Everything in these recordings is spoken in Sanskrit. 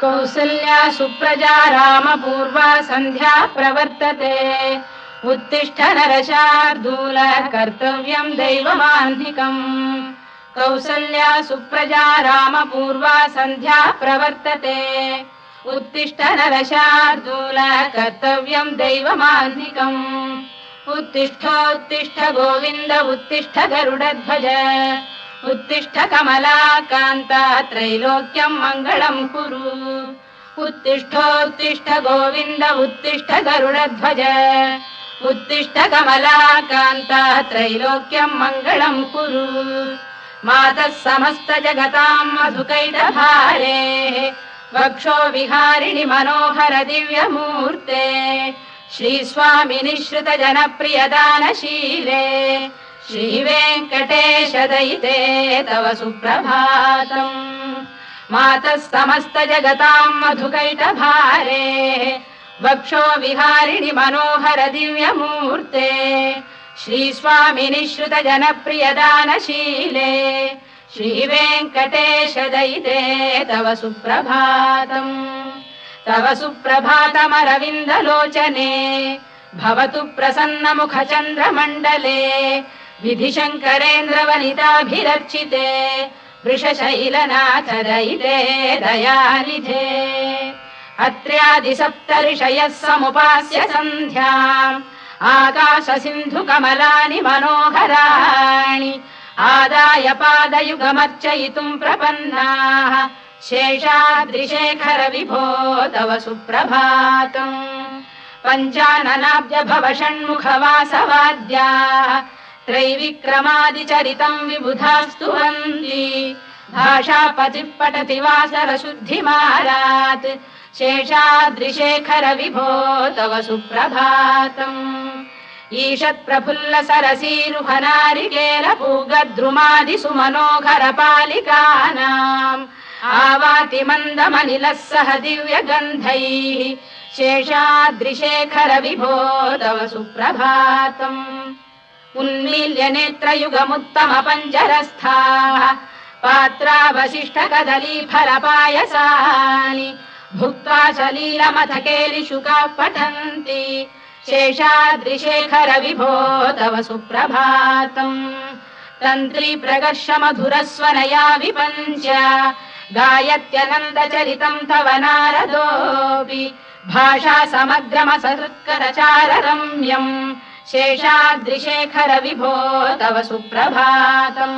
कौसल्या सुप्रजा रामपूर्वा सन्ध्या प्रवर्तते। उत्तिष्ठ नरशार्दूल कर्तव्यम् दैवमान्धिकम् कौसल्या सुप्रजा रामपूर्वा सन्ध्या प्रवर्तते। उत्तिष्ठ नरशार्दूल कर्तव्यम् दैवमान्धिकम् उत्तिष्ठोत्तिष्ठ गोविन्द उत्तिष्ठ गरुडध्वज उत्तिष्ठ कमलाकान्ता त्रैलोक्यम् मङ्गलम् कुरु उत्तिष्ठोत्तिष्ठ गोविन्द उत्तिष्ठ गरुडध्वज उत्तिष्ठ कमलाकान्ता त्रैलोक्यम् मङ्गलम् कुरु मातः समस्त जगताम् वक्षो विहारिणि मनोहर दिव्यमूर्ते श्रीस्वामिनि श्रुत जनप्रियदानशीले श्रीवेङ्कटेश दयिते तव सुप्रभातम् मातः समस्त जगताम् मधुकैटभारे वक्षो विहारिणि मनोहर दिव्यमूर्ते श्रीस्वामिनि श्रुत जनप्रियदानशीले श्रीवेङ्कटेश दयिते तव सुप्रभातम् तव सुप्रभातमरविन्दलोचने भवतु प्रसन्नमुखचन्द्रमण्डले विधिशङ्करेन्द्रवनिताभिरर्चिते वृषशैलनाथ दयिते दयानिधे। अत्र्यादिसप्तऋषयः समुपास्य सन्ध्याम् आकाश सिन्धु कमलानि मनोहराणि आदाय पादयुगमर्चयितुम् प्रपन्नाः शेषाद्रिशेखर विभो तव सुप्रभातम्। पञ्चाननाब्ज भव षण्मुखवासवाद्याः त्रैविक्रमादिचरितम् विबुधास्तु वन्ति भाषापतिः पठति वासरशुद्धिमारात् शेषाद्रिशेखर विभो तव सुप्रभातम्। ईषत् प्रफुल्ल सरसीरुहनारिकेल पूगद्रुमादिसु मनोहर पालिकानाम् आवाति मन्दमनिलः सह दिव्यगन्धैः। शेषाद्रिशेखर विभो तव सुप्रभातम् उन्मील्य नेत्रयुगमुत्तम पञ्जरस्थाः पात्रावशिष्ट कदली फलपायसानि भुक्त्वा सलीलमथ केलिशुकाः पठन्ति शेषाद्रिशेखर विभो तव सुप्रभातम्। तन्त्री प्रकर्ष मधुरस्वनया विपञ्च गायत्यनन्दचरितम् तव नारदोऽपि भाषा समग्रमसहृत्करचार रम्यम् शेषाद्रिशेखर विभो तव सुप्रभातम्।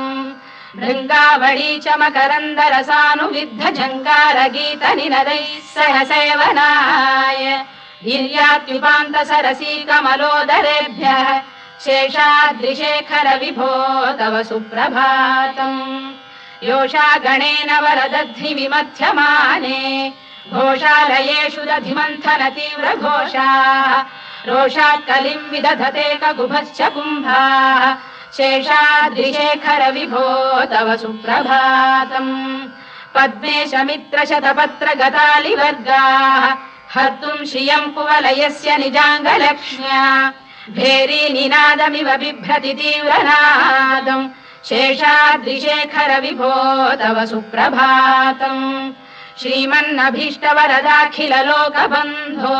भृङ्गावळी च मकरन्दरसानुविद्ध झङ्कार गीत निनदैः सह सेवनाय वीर्यात्युपान्त सरसी कमलोदरेभ्यः शेषाद्रिशेखर विभो तव सुप्रभातम्। योषा गणेन वरदध्नि विमथ्यमाने घोषालयेषु दधिमन्थन तीव्र रोषात् कलिम् विदधते कगुभश्च कुम्भाः। शेषाद्रिशेखर विभो तव सुप्रभातम्। पद्मेश मित्र शतपत्र गतालिवर्गाः हर्तुम् श्रियम् कुवलयस्य निजाङ्गलक्ष्म्या। भेरी निनादमिव बिभ्रति तीव्रनादम्। शेषाद्रिशेखर विभो तव सुप्रभातम्। श्रीमन्नभीष्टवरदाखिल लोकबन्धो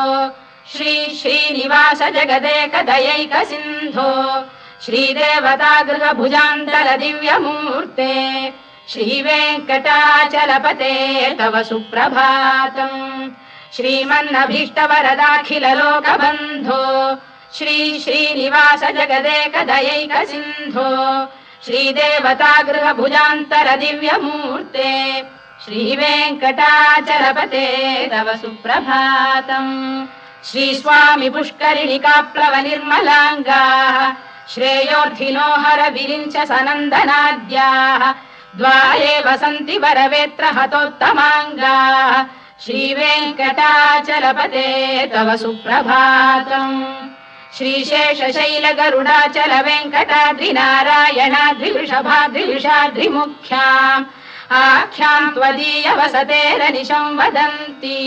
श्री श्रीनिवास जगदेकदयैक सिन्धो श्रीदेवता गृहभुजान्तल दिव्यमूर्ते श्रीवेङ्कटाचलपते तव सुप्रभातम् श्रीमन्नभीष्टवरदाखिल लोकबन्धो श्री श्रीनिवास जगदेकदयैक सिन्धो श्रीदेवता गृहभुजान्तर दिव्यमूर्ते श्रीवेङ्कटाचलपते तव सुप्रभातम् श्रीस्वामि पुष्करिणिकाप्लव निर्मलाङ्गाः श्रेयोर्थिनो हर विरिञ्च सनन्दनाद्याः द्वाये वसन्ति वरवेत्र हतोत्तमाङ्गाः श्रीवेङ्कटाचलपते तव सुप्रभातम्। श्रीशेषशैल गरुडाचल वेङ्कटाद्रिनारायणाद्रिवृषभाद्रिविषाद्रिमुख्याम् आख्याम् त्वदीय वसतेरनिशम् वदन्ति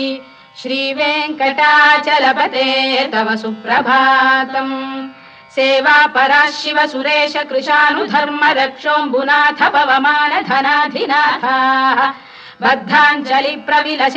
श्रीवेङ्कटाचलपते तव सुप्रभातम् सेवा परा शिव सुरेश कृशानुधर्म रक्षोऽम्बुनाथ पवमान धनाधिनाथाः बद्धाञ्जलि प्रविलस